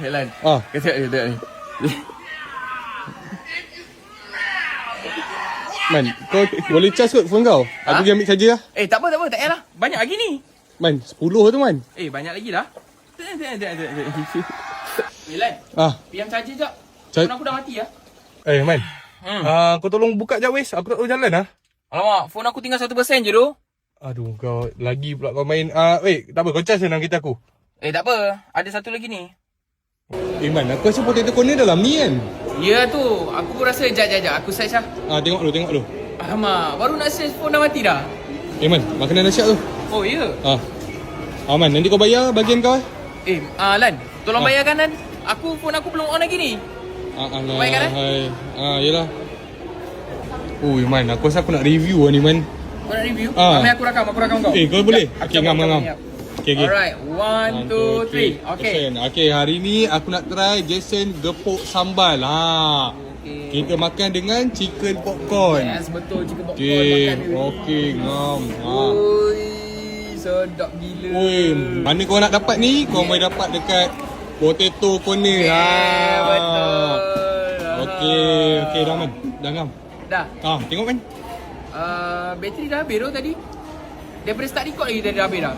Lan. Ah. Kau tengok ni, tengok ni. Man, kau boleh charge kot phone kau? Aku Ha? pergi ambil charger lah. Eh, tak apa, tak apa. Tak payahlah. Banyak lagi ni. Man, 10 tu man. Eh, banyak lagi lah. Tengok, tengok, tengok, tengok. tengok. Eh, Lan. Ah, Pinjam charger jap. Char- Phone aku dah mati lah. eh man. Hmm. Ah, kau tolong buka jap wes. Aku tak tahu jalan lah. Alamak, phone aku tinggal 1% je tu. Aduh, kau lagi pula kau main. Ah, wait, tak apa. Kau charge dalam kereta aku. Eh, tak apa. Ada satu lagi ni. Eh man, aku rasa potato corner dalam ni kan. Ya tu. Aku pun rasa jap, jap, jap. Aku search lah. Ah, tengok dulu, tengok dulu. Alamak, baru nak search phone dah mati dah. Eh man, makanan siap tu. Oh, ya. Ah. Ah man, nanti kau bayar bagian kau eh. Eh, ah, Lan. Tolong Ah. bayarkan, Lan. Aku, phone aku belum on lagi ni. Ah, alah. Baik kan, eh? hai. Ah, yelah. Oh, man, aku rasa aku nak review lah ni man. Kau nak review? Ah. Ambil aku rakam, aku rakam kau. Eh, kau boleh? Sekejap, Okay, ngam, ngam, cabut, ngam. Okay, okay. Alright, one, two, three. Okay. Jason. Okay, hari ni aku nak try Jason gepuk sambal. Ha. Okay. Kita makan dengan chicken popcorn. Yes, betul. Chicken popcorn Okay, makan okay, ngam. Ha. Ui, sedap gila. Oi, mana kau nak dapat ni? Kau boleh dapat dekat Potato Corner. Yeah, ha. betul. Okay, okay, dah man. Dah ngam. Dah. Ha, tengok man. Uh, bateri dah habis tu tadi. Daripada start record lagi dah habis dah.